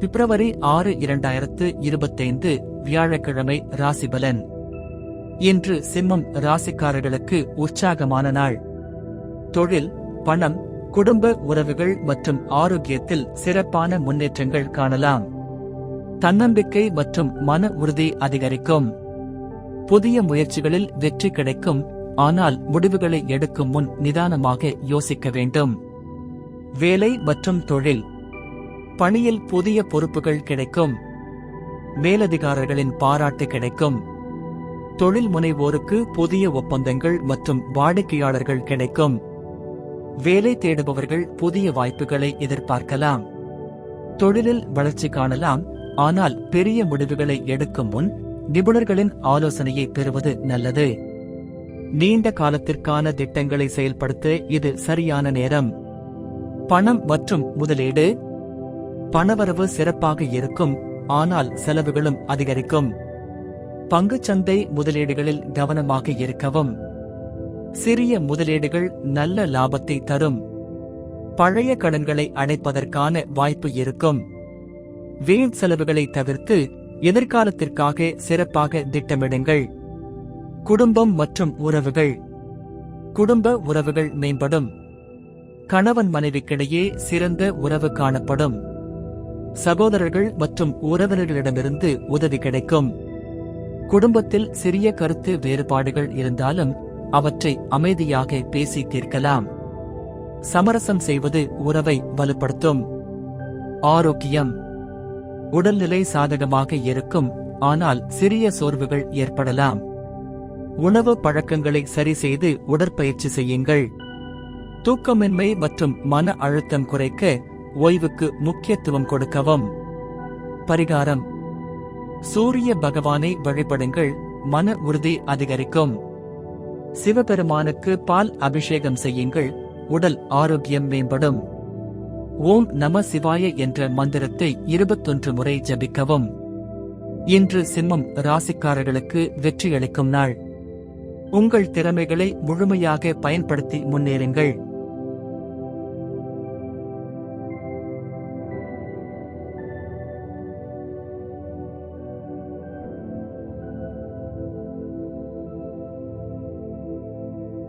பிப்ரவரி ஆறு இரண்டாயிரத்து இருபத்தைந்து வியாழக்கிழமை ராசிபலன் இன்று சிம்மம் ராசிக்காரர்களுக்கு உற்சாகமான நாள். தொழில் பணம் குடும்ப உறவுகள் மற்றும் ஆரோக்கியத்தில் சிறப்பான முன்னேற்றங்கள் காணலாம். தன்னம்பிக்கை மற்றும் மன உறுதி அதிகரிக்கும். புதிய முயற்சிகளில் வெற்றி கிடைக்கும் ஆனால் முடிவுகளை எடுக்கும் முன் நிதானமாக யோசிக்க வேண்டும். வேலை மற்றும் தொழில் பணியில் புதிய பொறுப்புகள் கிடைக்கும். மேலதிகாரர்களின் பாராட்டு கிடைக்கும். தொழில் முனைவோருக்கு புதிய ஒப்பந்தங்கள் மற்றும் வாடிக்கையாளர்கள் கிடைக்கும். வேலை தேடுபவர்கள் புதிய வாய்ப்புகளை எதிர்பார்க்கலாம். தொழிலில் வளர்ச்சி காணலாம் ஆனால் பெரிய முடிவுகளை எடுக்கும் முன் நிபுணர்களின் ஆலோசனையை பெறுவது நல்லது. நீண்ட காலத்திற்கான திட்டங்களை செயல்படுத்த இது சரியான நேரம். பணம் மற்றும் முதலீடு பணவரவு சிறப்பாக இருக்கும் ஆனால் செலவுகளும் அதிகரிக்கும். பங்குச்சந்தை முதலீடுகளில் கவனமாக இருக்கவும். சிறிய முதலீடுகள் நல்ல லாபத்தை தரும். பழைய கடன்களை அடைப்பதற்கான வாய்ப்பு இருக்கும். வீண் செலவுகளை தவிர்த்து எதிர்காலத்திற்காக சிறப்பாக திட்டமிடுங்கள். குடும்பம் மற்றும் உறவுகள். குடும்ப உறவுகள் மேம்படும். கணவன் மனைவிக்கிடையே சிறந்த உறவு காணப்படும். சகோதரர்கள் மற்றும் உறவினர்களிடமிருந்து உதவி கிடைக்கும். குடும்பத்தில் சிறிய கருத்து வேறுபாடுகள் இருந்தாலும் அவற்றை அமைதியாக பேசி தீர்க்கலாம். சமரசம் செய்வது உறவை வலுப்படுத்தும். ஆரோக்கியம். உடல்நிலை சாதகமாக இருக்கும் ஆனால் சிறிய சோர்வுகள் ஏற்படலாம். உணவு பழக்கங்களை சரி செய்து உடற்பயிற்சி செய்யுங்கள். தூக்கமின்மை மற்றும் மன அழுத்தம் குறைக்க ஓய்வுக்கு முக்கியத்துவம் கொடுக்கவும். பரிகாரம். சூரிய பகவானை வழிபடுங்கள் மன உறுதி அதிகரிக்கும். சிவபெருமானுக்கு பால் அபிஷேகம் செய்யுங்கள் உடல் ஆரோக்கியம் மேம்படும். ஓம் நம சிவாய என்ற மந்திரத்தை இருபத்தொன்று முறை ஜபிக்கவும். இன்று சிம்மம் ராசிக்காரர்களுக்கு வெற்றியளிக்கும் நாள். உங்கள் திறமைகளை முழுமையாக பயன்படுத்தி முன்னேறுங்கள்.